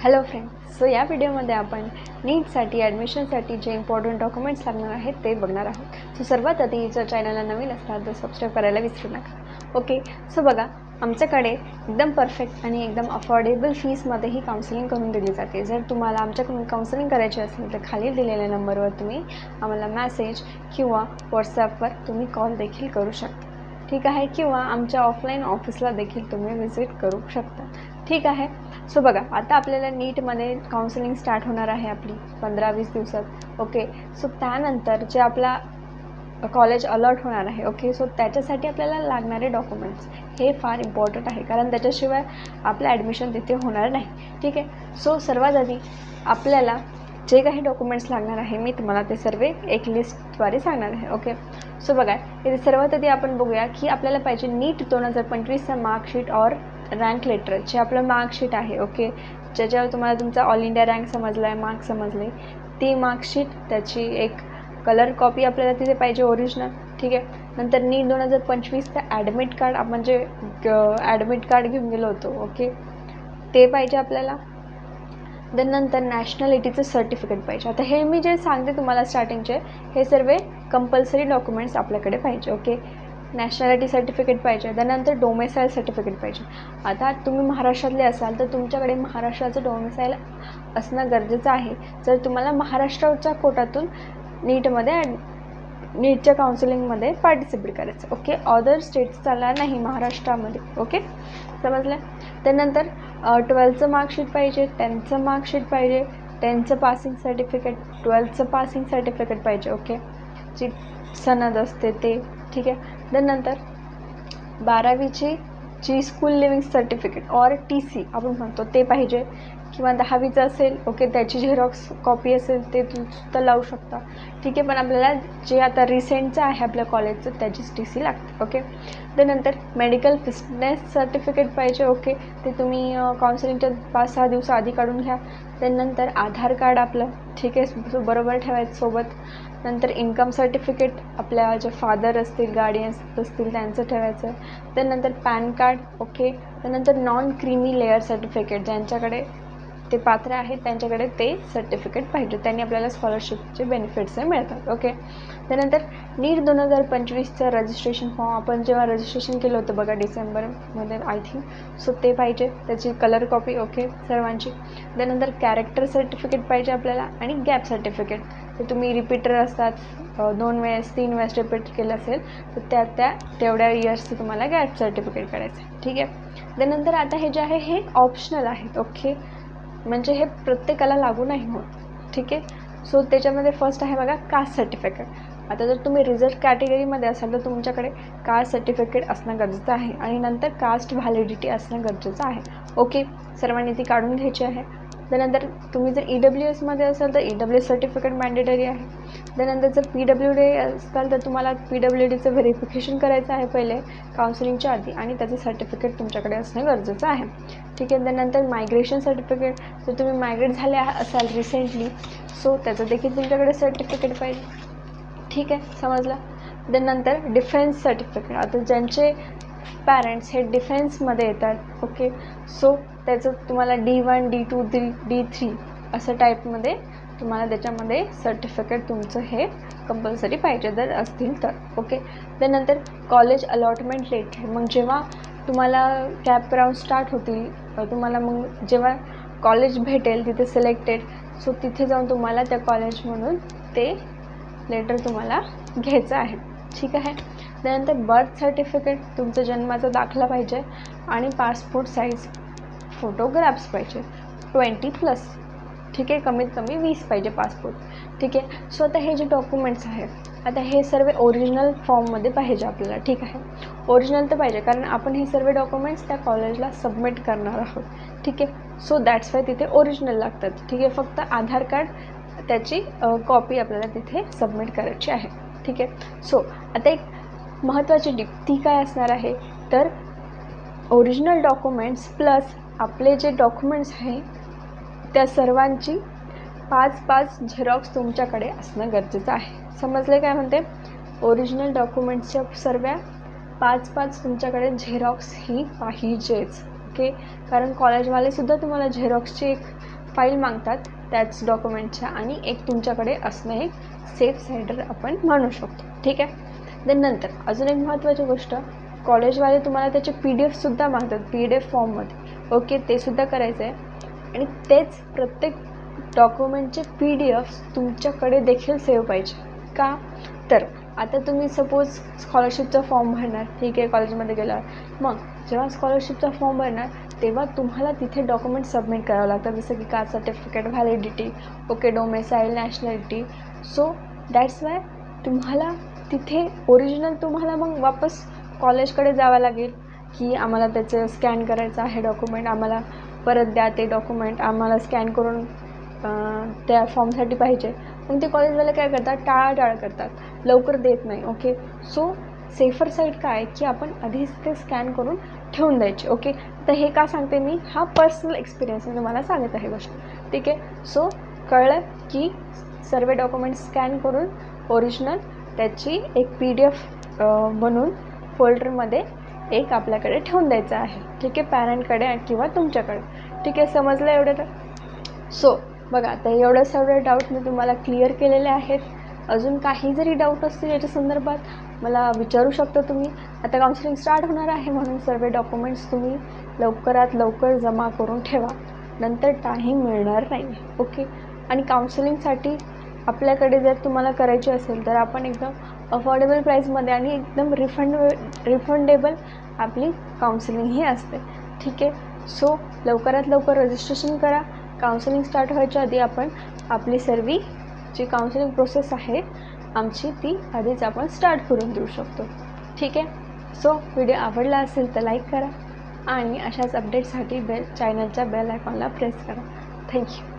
Hello friend so या व्हिडिओमध्ये आपण नीटसाठी ॲडमिशनसाठी जे इम्पॉर्टंट डॉक्युमेंट्स लागणार आहेत ते बघणार आहोत. सो सर्वात आधी जर चॅनलला नवीन असतात तर सबस्क्राईब करायला विसरू नका. ओके सो बघा आमच्याकडे एकदम परफेक्ट आणि एकदम अफोर्डेबल फीसमध्येही काउन्सिलिंग करून दिली जाते. जर तुम्हाला आमच्याकडून काउन्सिलिंग करायची असेल तर खाली दिलेल्या नंबरवर तुम्ही आम्हाला मॅसेज किंवा व्हॉट्सॲपवर तुम्ही कॉल देखील करू शकता. ठीक आहे? किंवा आमच्या ऑफलाईन ऑफिसला देखील तुम्ही व्हिजिट करू शकता. ठीक आहे? सो बघा आता आपल्याला नीटमध्ये काउन्सिलिंग स्टार्ट होणार आहे आपली पंधरा वीस दिवसात ओके सो त्यानंतर जे आपला कॉलेज अलर्ट होणार आहे ओके सो त्याच्यासाठी आपल्याला लागणारे डॉक्युमेंट्स हे फार इम्पॉर्टंट आहे कारण त्याच्याशिवाय आपलं ॲडमिशन तिथे होणार नाही ठीक आहे? सो सर्वात आधी आपल्याला जे काही डॉक्युमेंट्स लागणार आहे मी तुम्हाला ते सर्व एक लिस्टद्वारे सांगणार आहे ओके सो बघा इथे सर्वात आधी आपण बघूया की आपल्याला पाहिजे नीट दोन हजार पंचवीसचा मार्कशीट और रँक लेटर जे आपलं मार्कशीट आहे ओके ज्याच्यावर तुम्हाला तुमचा ऑल इंडिया रँक समजला आहे मार्क समजले ती मार्कशीट त्याची एक कलर कॉपी आपल्याला तिथे पाहिजे ओरिजिनल ठीक आहे? नंतर नीट दोन हजार पंचवीसचं ॲडमिट कार्ड आपण जे ॲडमिट कार्ड घेऊन गेलो होतो ओके ते पाहिजे आपल्याला. देन नंतर नॅशनॅलिटीचं सर्टिफिकेट पाहिजे. आता हे मी जे सांगते तुम्हाला स्टार्टिंगचे हे सर्व कंपल्सरी डॉक्युमेंट्स आपल्याकडे पाहिजे ओके नॅशनॅलिटी सर्टिफिकेट पाहिजे त्यानंतर डोमेसाईल सर्टिफिकेट पाहिजे. आता तुम्ही महाराष्ट्रातले असाल तर तुमच्याकडे महाराष्ट्राचं डोमेसाईल असणं गरजेचं आहे. जर तुम्हाला महाराष्ट्राच्या कोटातून नीटमध्ये ॲड नीटच्या काउन्सिलिंगमध्ये पार्टिसिपेट करायचं ओके अदर स्टेट्स चालणार नाही महाराष्ट्रामध्ये ओके समजलं? त्यानंतर ट्वेल्थचं मार्कशीट पाहिजे टेन्थचं मार्कशीट पाहिजे टेन्थचं पासिंग सर्टिफिकेट ट्वेल्थचं पासिंग सर्टिफिकेट पाहिजे ओके जी सनद असते ते. ठीक आहे. त्यानंतर बारावीची जी school leaving certificate or T C आपण म्हणतो ते पाहिजे. किंवा दहावीचं असेल ओके त्याची झेरॉक्स कॉपी असेल ते सुद्धा लावू शकता. ठीक आहे पण आपल्याला जे आता रिसेंटचं आहे आपल्या कॉलेजचं त्याचीच टी सी लागते ओके त्यानंतर मेडिकल फिटनेस सर्टिफिकेट पाहिजे ओके ते तुम्ही काउन्सिलिंगच्या पाच सहा दिवस आधी काढून घ्या. त्यानंतर आधार कार्ड आपलं ठीक आहे बरोबर ठेवायचं सोबत. नंतर इन्कम सर्टिफिकेट आपल्या जे फादर असतील गार्डियन्स असतील त्यांचं ठेवायचं. त्यानंतर पॅन कार्ड ओके त्यानंतर नॉन क्रीमी लेअर सर्टिफिकेट ज्यांच्याकडे ते पात्र आहेत त्यांच्याकडे ते सर्टिफिकेट पाहिजे. त्यांनी आपल्याला स्कॉलरशिपचे बेनिफिट्स मिळतात ओके त्यानंतर नीट दोन हजार पंचवीसचं रजिस्ट्रेशन फॉर्म आपण जेव्हा रजिस्ट्रेशन केलं होतं बघा डिसेंबरमध्ये आय थिंक सो ते पाहिजे. त्याची कलर कॉपी ओके सर्वांची. त्यानंतर कॅरेक्टर सर्टिफिकेट पाहिजे आपल्याला आणि गॅप सर्टिफिकेट ते तुम्ही रिपीटर असतात. दोन वेळेस तीन वेळेस रिपीट केलं असेल तर त्या त्या तेवढ्या इयर्सचं तुम्हाला गॅप सर्टिफिकेट करायचं आहे. ठीक आहे? त्यानंतर आता हे जे आहे हे ऑप्शनल आहेत ओके म्हणजे हे प्रत्येकाला लागू नाही होत. ठीक आहे? सो त्याच्यामध्ये फर्स्ट आहे बघा कास्ट सर्टिफिकेट आता जर तुम्ही रिझल्ट कॅटेगरीमध्ये असाल तर तुमच्याकडे कास्ट सर्टिफिकेट असणं गरजेचं आहे. आणि नंतर कास्ट व्हॅलिडिटी असणं गरजेचं आहे. ओके सर्वांनी ती काढून घ्यायची आहे. त्यानंतर तुम्ही जर ई डब्ल्यू एसमध्ये असाल तर E W S certificate mandatory आहे. त्यानंतर जर पी डब्ल्यू डी असाल तर तुम्हाला पी डब्ल्यू डीचं व्हेरिफिकेशन करायचं आहे पहिले काउन्सिलिंगच्या आधी आणि त्याचं सर्टिफिकेट तुमच्याकडे असणं गरजेचं आहे. ठीक आहे त्यानंतर मायग्रेशन सर्टिफिकेट जर तुम्ही मायग्रेट झाले असाल रिसेंटली सो त्याचं देखील तुमच्याकडे सर्टिफिकेट पाहिजे. ठीक आहे समजलं? त्यानंतर डिफेन्स सर्टिफिकेट आता ज्यांचे पॅरेंट्स हे डिफेन्समध्ये येतात ओके सो त्याचं तुम्हाला D one D two D D three असं टाईपमध्ये तुम्हाला त्याच्यामध्ये सर्टिफिकेट तुमचं हे कंपल्सरी पाहिजे जर असतील तर ओके त्यानंतर कॉलेज अलॉटमेंट लेटर मग जेव्हा तुम्हाला कॅप राऊंड स्टार्ट होतील तुम्हाला मग जेव्हा कॉलेज भेटेल तिथे सिलेक्टेड सो तिथे जाऊन तुम्हाला त्या कॉलेजमधून ते लेटर तुम्हाला घ्यायचं आहे. ठीक आहे? त्यानंतर बर्थ सर्टिफिकेट तुमचा जन्माचा दाखला पाहिजे आणि पासपोर्ट साईज फोटोग्राफ्स पाहिजे. ट्वेंटी प्लस ठीक आहे? कमीत कमी वीस पाहिजे पासपोर्ट ठीक आहे? सो आता हे जे डॉक्युमेंट्स आहेत आता हे सर्व ओरिजिनल फॉर्ममध्ये पाहिजे आपल्याला. ठीक आहे? ओरिजिनल तर पाहिजे कारण आपण हे सर्व डॉक्युमेंट्स त्या कॉलेजला सबमिट करणार आहोत. ठीक आहे? सो दॅट्स वाय तिथे ओरिजिनल लागतात. ठीक आहे? फक्त आधार कार्ड त्याची कॉपी आपल्याला तिथे सबमिट करायची आहे. ठीक आहे? सो आता एक महत्त्वाची डिप ती काय असणार आहे? तर ओरिजिनल डॉक्युमेंट्स प्लस आपले जे डॉक्युमेंट्स आहे त्या सर्वांची पाच पाच झेरॉक्स तुमच्याकडे असणं गरजेचं आहे. समजले काय म्हणते? ओरिजिनल डॉक्युमेंट्सच्या सर्व पाच पाच तुमच्याकडे झेरॉक्स ही पाहिजेच ओके कारण कॉलेजवालेसुद्धा तुम्हाला झेरॉक्सची एक फाईल मागतात त्याच डॉक्युमेंटच्या आणि एक तुमच्याकडे असणं एक सेफ साईडर आपण म्हणू शकतो ठीक आहे? देन नंतर अजून एक महत्त्वाची गोष्ट कॉलेजवाले तुम्हाला त्याचे पी डी एफसुद्धा मागतात पी डी एफ फॉर्ममध्ये ओके ते सुद्धा करायचं आहे आणि तेच प्रत्येक डॉक्युमेंटचे पी डी एफ तुमच्याकडे देखील सेव्ह पाहिजे. का? तर आता तुम्ही सपोज स्कॉलरशिपचा फॉर्म भरणार ठीक आहे कॉलेजमध्ये गेल्यावर. मग जेव्हा स्कॉलरशिपचा फॉर्म भरणार तेव्हा तुम्हाला तिथे डॉक्युमेंट सबमिट करावं लागतं. जसं की caste certificate validity okay domicile nationality so that's why तुम्हाला तिथे ओरिजिनल तुम्हाला मग वापस कॉलेजकडे जावं लागेल की आम्हाला त्याचं स्कॅन करायचं आहे डॉक्युमेंट आम्हाला परत द्या ते डॉक्युमेंट आम्हाला स्कॅन करून त्या फॉर्मसाठी पाहिजे. पण ते कॉलेजवाले काय करतात? टाळाटाळ करतात. लवकर देत नाही ओके सो सेफर साईड काय? की आपण आधीच ते स्कॅन करून ठेवून द्यायचे ओके तर हे का सांगते मी? हा पर्सनल एक्सपिरियन्स मी तुम्हाला सांगत आहे गोष्ट. ठीक आहे? सो कळलं की सर्व डॉक्युमेंट स्कॅन करून ओरिजिनल त्याची एक पी डी एफ बनवून फोल्डरमध्ये एक आपल्याकडे ठेवून द्यायचं आहे. ठीक आहे पॅरेंटकडे किंवा तुमच्याकडे. ठीक आहे समजलं एवढं तर? सो बघा आता एवढं सगळं डाऊट मी तुम्हाला क्लिअर केलेले आहेत. अजून काही जरी डाऊट असतील याच्या संदर्भात मला विचारू शकता तुम्ही. आता काउन्सिलिंग स्टार्ट होणार आहे म्हणून सर्व डॉक्युमेंट्स तुम्ही लवकरात लवकर जमा करून ठेवा. नंतर टाईम मिळणार नाही. ओके आणि काउन्सिलिंगसाठी आपल्याकडे जर तुम्हाला करायची असेल तर आपण एकदम अफोर्डेबल प्राईसमध्ये आणि एकदम रिफंड रिफंडेबल आपली काउन्सिलिंगही असते. ठीक आहे? सो लवकरात लवकर रजिस्ट्रेशन करा. काउन्सिलिंग स्टार्ट व्हायच्या आधी आपण आपली सर्व जी काउन्सिलिंग प्रोसेस आहे आमची ती आधीच आपण स्टार्ट करून देऊ शकतो. ठीक आहे? सो व्हिडिओ आवडला असेल तर लाईक करा. आणि अशाच अपडेटसाठी बेल चॅनलच्या बेल आयकॉनला प्रेस करा. थँक्यू